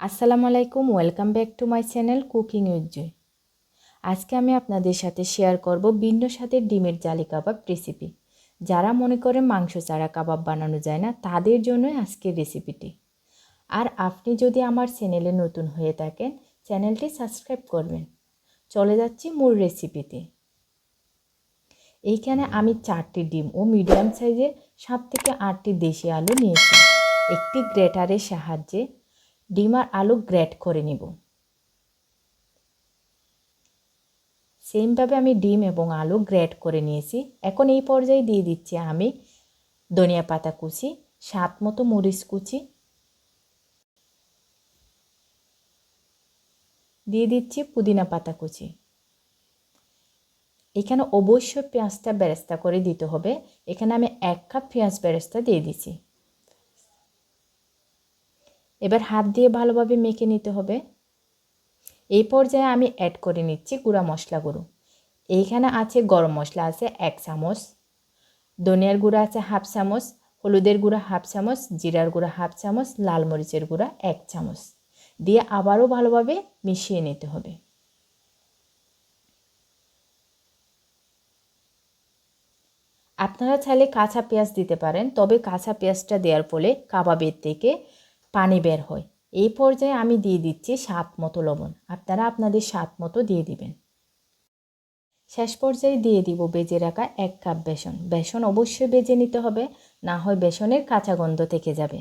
আসসালামু আলাইকুম, welcome back to my channel cooking with Joy. আজকে আমি আপনাদের সাথে শেয়ার করব ভিন্ন স্বাদের ডিমের জালি কাবাব রেসিপি। যারা মনে করে মাংস ছাড়া কাবাব বানানো যায় না, তাদের জন্যই আজকের রেসিপিটি। আর আপনি যদি আমার চ্যানেলে নতুন হয়ে থাকেন, চ্যানেলটি সাবস্ক্রাইব করবেন। চলে যাচ্ছি মূল রেসিপিতে। এইখানে আমি চারটি ডিম ও মিডিয়াম সাইজের সাত থেকে আটটি দেশি আলু নিয়েছি। একটি গ্রেটারের সাহায্যে ডিম আর আলু গ্রেট করে নিব। সেমভাবে আমি ডিম এবং আলু গ্রেট করে নিয়েছি। এখন এই পর্যায়ে দিয়ে দিচ্ছি আমি ধনিয়া পাতা কুচি সাত মতো মরিচ কুচি। দিয়ে দিচ্ছি পুদিনা পাতা কুচি। এখানে অবশ্যই পেঁয়াজটা বেরেস্তা করে দিতে হবে। এখানে আমি এক কাপ পেঁয়াজ বেরেস্তা দিয়ে দিচ্ছি। এবার হাত দিয়ে ভালোভাবে মেখে নিতে হবে। এই পর্যায়ে আমি অ্যাড করে নিচ্ছি গুঁড়া মশলা গুঁড়ো এইখানে আছে গরম মশলা, আছে এক চামচ। ধনিয়ার গুঁড়া আছে হাফ চামচ, হলুদের গুঁড়া হাফ চামচ, জিরার গুঁড়া হাফ চামচ, লাল মরিচের গুঁড়া এক চামচ। দিয়ে আবারও ভালোভাবে মিশিয়ে নিতে হবে। আপনারা চাইলে কাঁচা পেঁয়াজ দিতে পারেন, তবে কাঁচা পেঁয়াজটা দেওয়ার ফলে কাবাবের থেকে পানি বের হয়। এই পর্যায়ে আমি দিয়ে দিচ্ছি স্বাদ মতো লবণ। আপনারা আপনাদের স্বাদ মতো দিয়ে দিবেন। শেষ পর্যায়ে দিয়ে দিব বেজে রাখা এক কাপ বেসন। বেসন অবশ্যই বেজে নিতে হবে, না হয় বেসনের কাঁচা গন্ধ থেকে যাবে।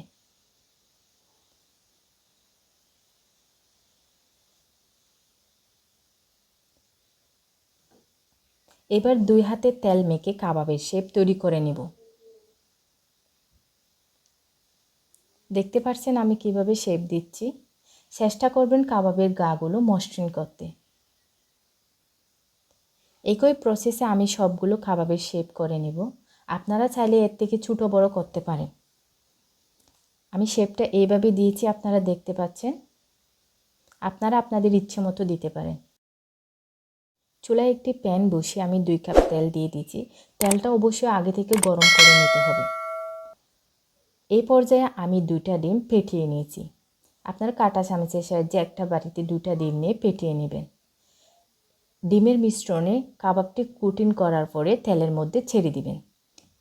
এবার দুই হাতে তেল মেখে কাবাবের শেপ তৈরি করে নিব। দেখতে পাচ্ছেন আমি কীভাবে শেপ দিচ্ছি। চেষ্টা করবেন কাবাবের গাগুলো মসৃণ করতে। একই প্রসেসে আমি সবগুলো কাবাবের শেপ করে নেব। আপনারা চাইলে এর থেকে ছোটো বড় করতে পারেন। আমি শেপটা এইভাবে দিয়েছি, আপনারা দেখতে পাচ্ছেন। আপনারা আপনাদের ইচ্ছে মতো দিতে পারেন। চুলায় একটি প্যান বসিয়ে আমি দুই কাপ তেল দিয়ে দিয়েছি। তেলটা অবশ্যই আগে থেকে গরম করে নিতে হবে। এই পর্যায়ে আমি দুইটা ডিম ফেটিয়ে নিয়েছি। আপনার কাটা চামচের সাহায্যে একটা বাড়িতে দুইটা ডিম নিয়ে ফেটিয়ে নেবেন। ডিমের মিশ্রণে কাবাবটি কুটিন করার পরে তেলের মধ্যে ছেড়ে দিবেন।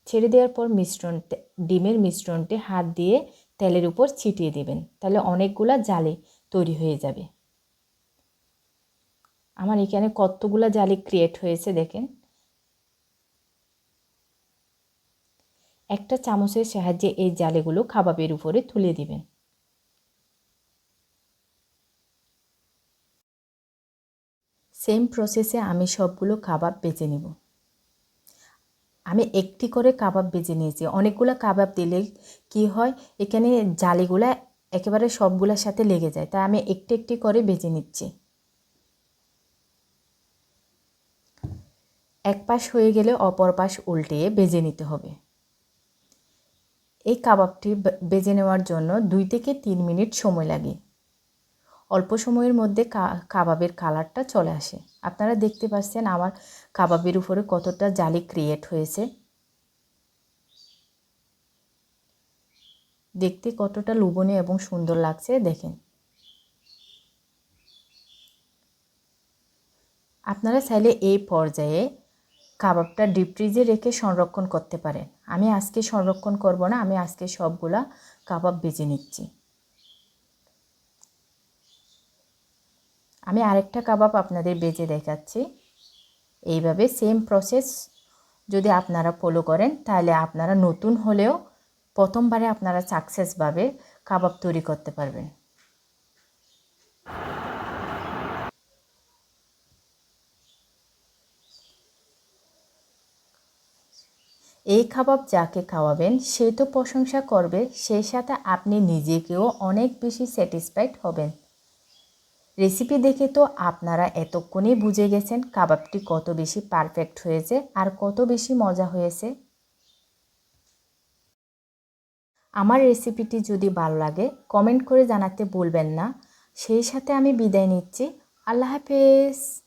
ছেড়ে দেওয়ার পর মিশ্রণ ডিমের মিশ্রণটি হাত দিয়ে তেলের উপর ছিটিয়ে দেবেন। তাহলে অনেকগুলা জালে তৈরি হয়ে যাবে। আমার এখানে কতগুলা জালি ক্রিয়েট হয়েছে দেখেন। একটা চামচের সাহায্যে এই জালেগুলো কাবাবের উপরে তুলে দিবেন। সেম প্রসেসে আমি সবগুলো কাবাব বেজে নেব। আমি একটি করে কাবাব বেজে নিয়েছি। অনেকগুলো কাবাব দিলে কি হয়, এখানে জালিগুলা একেবারে সবগুলোর সাথে লেগে যায়। তাই আমি একটি একটি করে বেজে নিচ্ছি। এক পাশ হয়ে গেলে অপর পাশ উল্টিয়ে বেজে নিতে হবে। এই কাবাবটি বেজে নেওয়ার জন্য দুই থেকে তিন মিনিট সময় লাগে। অল্প সময়ের মধ্যে কাবাবের কালারটা চলে আসে। আপনারা দেখতে পাচ্ছেন আমার কাবাবের উপরে কতটা জালি ক্রিয়েট হয়েছে। দেখতে কতটা লোভনীয় এবং সুন্দর লাগছে, দেখেন। আপনারা চাইলে এই পর্যায়ে কাবাবটা ডিপ ফ্রিজে রেখে সংরক্ষণ করতে পারেন আমি আজকে সংরক্ষণ করব না, আমি আজকে সবগুলা কাবাব বেজে নিচ্ছি। আমি আরেকটা কাবাব আপনাদের বেজে দেখাচ্ছি। এইভাবে সেম প্রসেস যদি আপনারা ফলো করেন, তাহলে আপনারা নতুন হলেও প্রথমবারে আপনারা সাকসেসভাবে কাবাব তৈরি করতে পারবেন। এই খাবার যাকে খাওয়াবেন, সে তো প্রশংসা করবে, সেই সাথে আপনি নিজেকেও অনেক বেশি স্যাটিসফাইড হবেন। রেসিপি দেখে তো আপনারা এতক্ষণেই বুঝে গেছেন কাবাবটি কত বেশি পারফেক্ট হয়েছে আর কত বেশি মজা হয়েছে। আমার রেসিপিটি যদি ভালো লাগে কমেন্ট করে জানাতে বলবেন না। সেই সাথে আমি বিদায় নিচ্ছি। আল্লাহ হাফেজ।